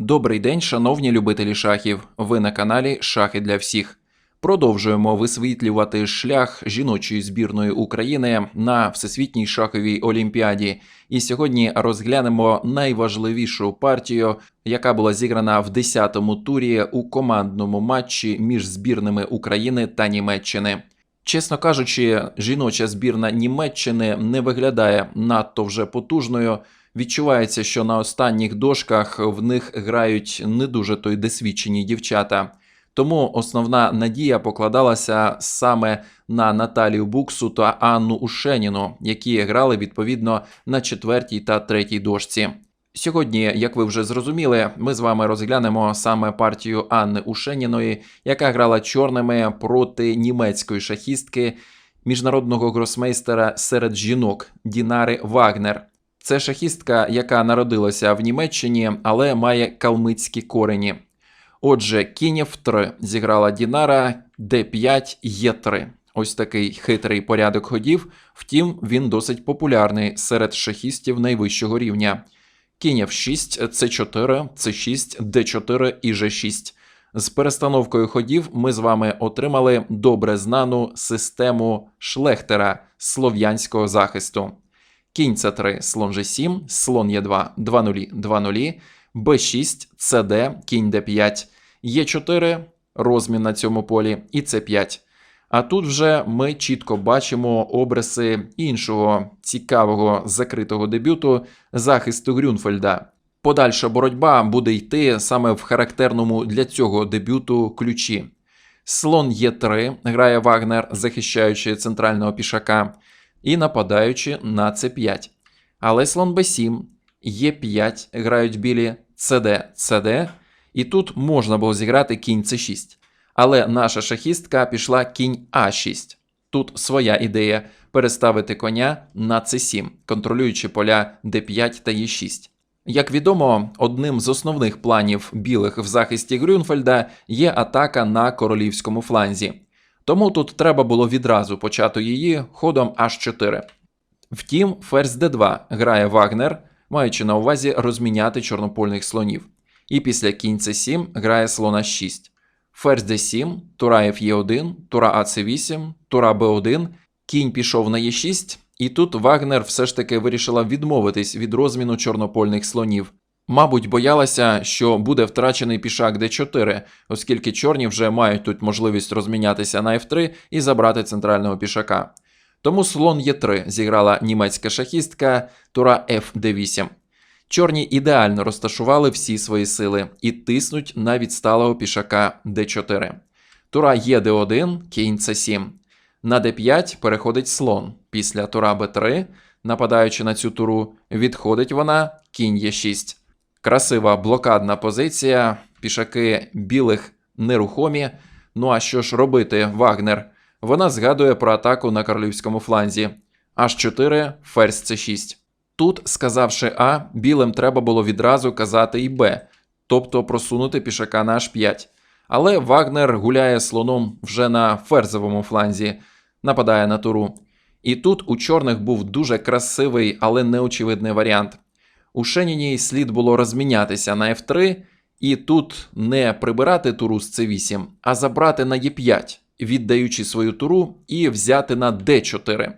Добрий день, шановні любителі шахів. Ви на каналі Шахи для всіх. Продовжуємо висвітлювати шлях жіночої збірної України на Всесвітній шаховій олімпіаді. І сьогодні розглянемо найважливішу партію, яка була зіграна в 10-му турі у командному матчі між збірними України та Німеччини. Чесно кажучи, жіноча збірна Німеччини не виглядає надто вже потужною. Відчувається, що на останніх дошках в них грають не дуже то й досвідчені дівчата. Тому основна надія покладалася саме на Наталію Буксу та Анну Ушеніну, які грали відповідно на четвертій та третій дошці. Сьогодні, як ви вже зрозуміли, ми з вами розглянемо саме партію Анни Ушеніної, яка грала чорними проти німецької шахістки міжнародного гросмейстера серед жінок Дінари Вагнер. Це шахістка, яка народилася в Німеччині, але має калмицькі корені. Отже, кінь F3 зіграла Дінара, D5, Е3. Ось такий хитрий порядок ходів, втім, він досить популярний серед шахістів найвищого рівня. Кінь F6, C4, C6, D4 і G6. З перестановкою ходів ми з вами отримали добре знану систему Шлехтера слов'янського захисту. Кінь С3, слон G7, слон Е2, 2-0, 2-0, Б6, СД, кінь Д5, Е4, розмін на цьому полі, і С5. А тут вже ми чітко бачимо обриси іншого цікавого закритого дебюту захисту Грюнфельда. Подальша боротьба буде йти саме в характерному для цього дебюту ключі. Слон Е3 грає Вагнер, захищаючи центрального пішака, і нападаючи на С5. Але слон Б7, Е5 грають білі СД, СД, і тут можна було зіграти кінь С6. Але наша шахістка пішла кінь А6. Тут своя ідея переставити коня на С7, контролюючи поля Д5 та Е6. Як відомо, одним з основних планів білих в захисті Грюнфельда є атака на королівському фланзі. Тому тут треба було відразу почати її ходом H4. Втім, ферзь d2 грає Вагнер, маючи на увазі розміняти чорнопольних слонів. І після кінь c7 грає слона 6. Ферзь d7, тура Ф'Е1, тура АЦ8, тура Б1, кінь пішов на Е6, і тут Вагнер все ж таки вирішила відмовитись від розміну чорнопольних слонів. Мабуть, боялася, що буде втрачений пішак d4, оскільки чорні вже мають тут можливість розмінятися на f3 і забрати центрального пішака. Тому слон Е3 зіграла німецька шахістка тура Ф8. Чорні ідеально розташували всі свої сили і тиснуть на відсталого пішака d4. Тура Е1, кінь С7. На d5 переходить слон. Після тура Б3, нападаючи на цю туру, відходить вона кінь Е6. Красива блокадна позиція, пішаки білих нерухомі. Ну а що ж робити, Вагнер? Вона згадує про атаку на королівському фланзі. H4, ферзь c6. Тут, сказавши А, білим треба було відразу казати і Б, тобто просунути пішака на H5. Але Вагнер гуляє слоном вже на ферзовому фланзі, нападає на туру. І тут у чорних був дуже красивий, але неочевидний варіант. У Шеніній слід було розмінятися на F3, і тут не прибирати туру з C8, а забрати на E5, віддаючи свою туру і взяти на D4.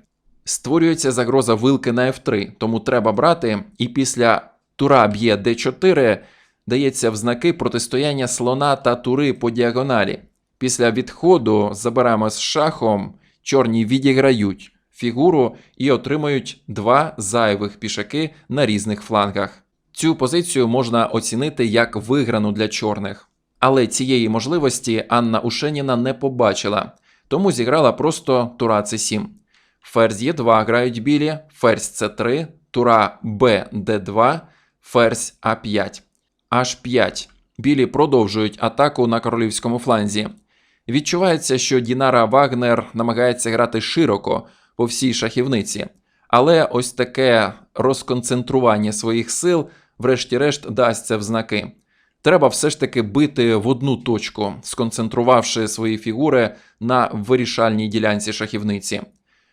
Створюється загроза вилки на F3, тому треба брати, і після тура б'є D4 дається в знаки протистояння слона та тури по діагоналі. Після відходу забираємо з шахом, чорні відіграють фігуру і отримують два зайвих пішаки на різних флангах. Цю позицію можна оцінити як виграну для чорних. Але цієї можливості Анна Ушеніна не побачила, тому зіграла просто тура c7. Ферзь Е2 грають білі, ферзь С3, тура Б Д2, ферзь А5. H5. Білі продовжують атаку на королівському фланзі. Відчувається, що Дінара Вагнер намагається грати широко по всій шахівниці, але ось таке розконцентрування своїх сил, врешті-решт, дасться в знаки. Треба все ж таки бити в одну точку, сконцентрувавши свої фігури на вирішальній ділянці шахівниці.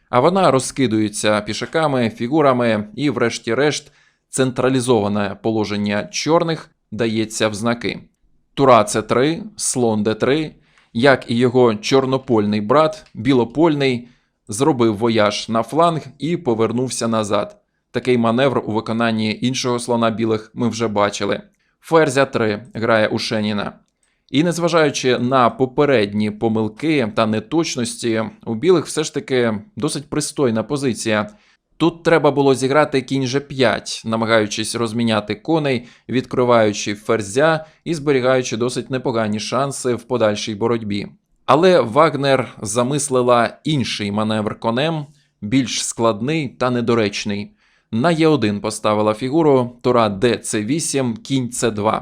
А вона розкидується пішаками, фігурами і, врешті-решт, централізоване положення чорних дається в знаки. Тура С3, слон Д3, як і його чорнопольний брат, білопольний, зробив вояж на фланг і повернувся назад. Такий маневр у виконанні іншого слона білих ми вже бачили. Ферзя 3 грає у Шеніна. І незважаючи на попередні помилки та неточності, у білих все ж таки досить пристойна позиція. Тут треба було зіграти кінь G5, намагаючись розміняти коней, відкриваючи ферзя і зберігаючи досить непогані шанси в подальшій боротьбі. Але Вагнер замислила інший маневр конем, більш складний та недоречний. На Е1 поставила фігуру Тура ДЦ8, кінь С2.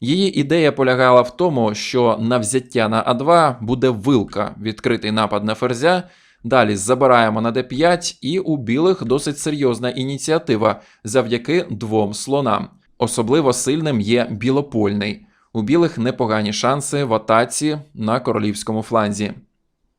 Її ідея полягала в тому, що на взяття на А2 буде вилка, відкритий напад на ферзя. Далі забираємо на d5, і у білих досить серйозна ініціатива завдяки двом слонам. Особливо сильним є білопольний. У білих непогані шанси в атаці на королівському фланзі.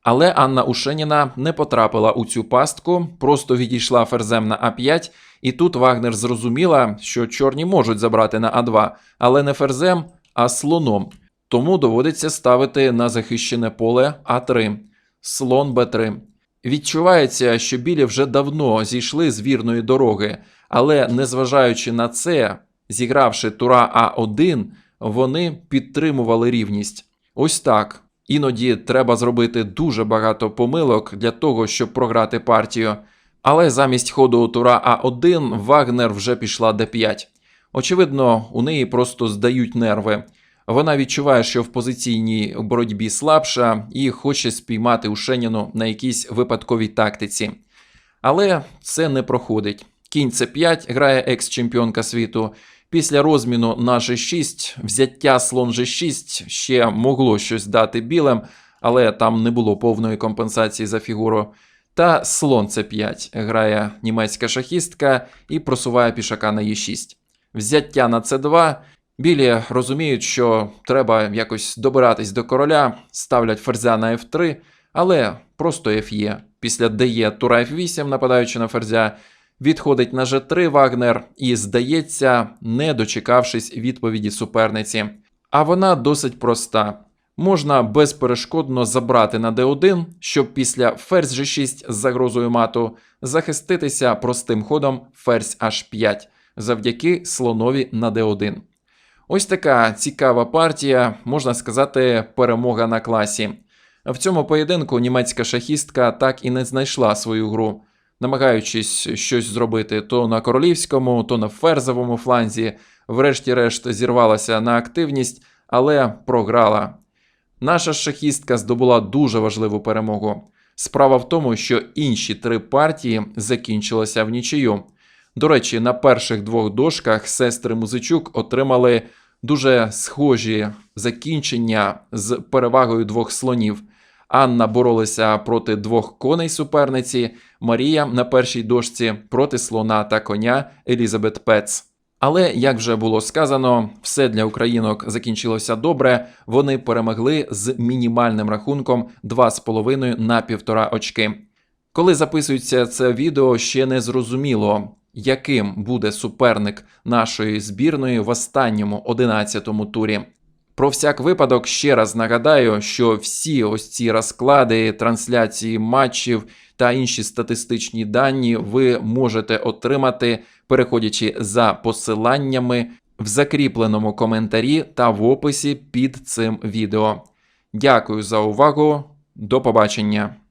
Але Анна Ушеніна не потрапила у цю пастку, просто відійшла ферзем на А5, і тут Вагнер зрозуміла, що чорні можуть забрати на А2, але не ферзем, а слоном. Тому доводиться ставити на захищене поле А3, слон Б3. Відчувається, що білі вже давно зійшли з вірної дороги, але незважаючи на це, зігравши тура А1, вони підтримували рівність. Ось так. Іноді треба зробити дуже багато помилок для того, щоб програти партію. Але замість ходу тура А1 Вагнер вже пішла Д5. Очевидно, у неї просто здають нерви. Вона відчуває, що в позиційній боротьбі слабша і хоче спіймати Ушеніну на якійсь випадковій тактиці. Але це не проходить. Кінь С5 грає екс-чемпіонка світу. Після розміну на G6 взяття слон G6 ще могло щось дати білим, але там не було повної компенсації за фігуру. Та слон С5 грає німецька шахістка і просуває пішака на Е6. Взяття на С2. Білі розуміють, що треба якось добиратись до короля, ставлять ферзя на F3, але просто Ф'є. Після ДЕ тура F8, нападаючи на ферзя, відходить на G3 Вагнер і, здається, не дочекавшись відповіді суперниці. А вона досить проста. Можна безперешкодно забрати на D1, щоб після ферзь G6 з загрозою мату захиститися простим ходом ферзь H5 завдяки слонові на D1. Ось така цікава партія, можна сказати, перемога на класі. В цьому поєдинку німецька шахістка так і не знайшла свою гру, намагаючись щось зробити то на королівському, то на ферзовому фланзі, врешті-решт зірвалася на активність, але програла. Наша шахістка здобула дуже важливу перемогу. Справа в тому, що інші три партії закінчилися в нічию. До речі, на перших двох дошках сестри Музичук отримали дуже схожі закінчення з перевагою двох слонів. Анна боролася проти двох коней суперниці, Марія на першій дошці проти слона та коня Елізабет Пец. Але, як вже було сказано, все для українок закінчилося добре. Вони перемогли з мінімальним рахунком 2,5 на 1,5 очки. Коли записується це відео, ще не зрозуміло, яким буде суперник нашої збірної в останньому 11-му турі. Про всяк випадок ще раз нагадаю, що всі ось ці розклади, трансляції матчів та інші статистичні дані ви можете отримати, переходячи за посиланнями в закріпленому коментарі та в описі під цим відео. Дякую за увагу. До побачення!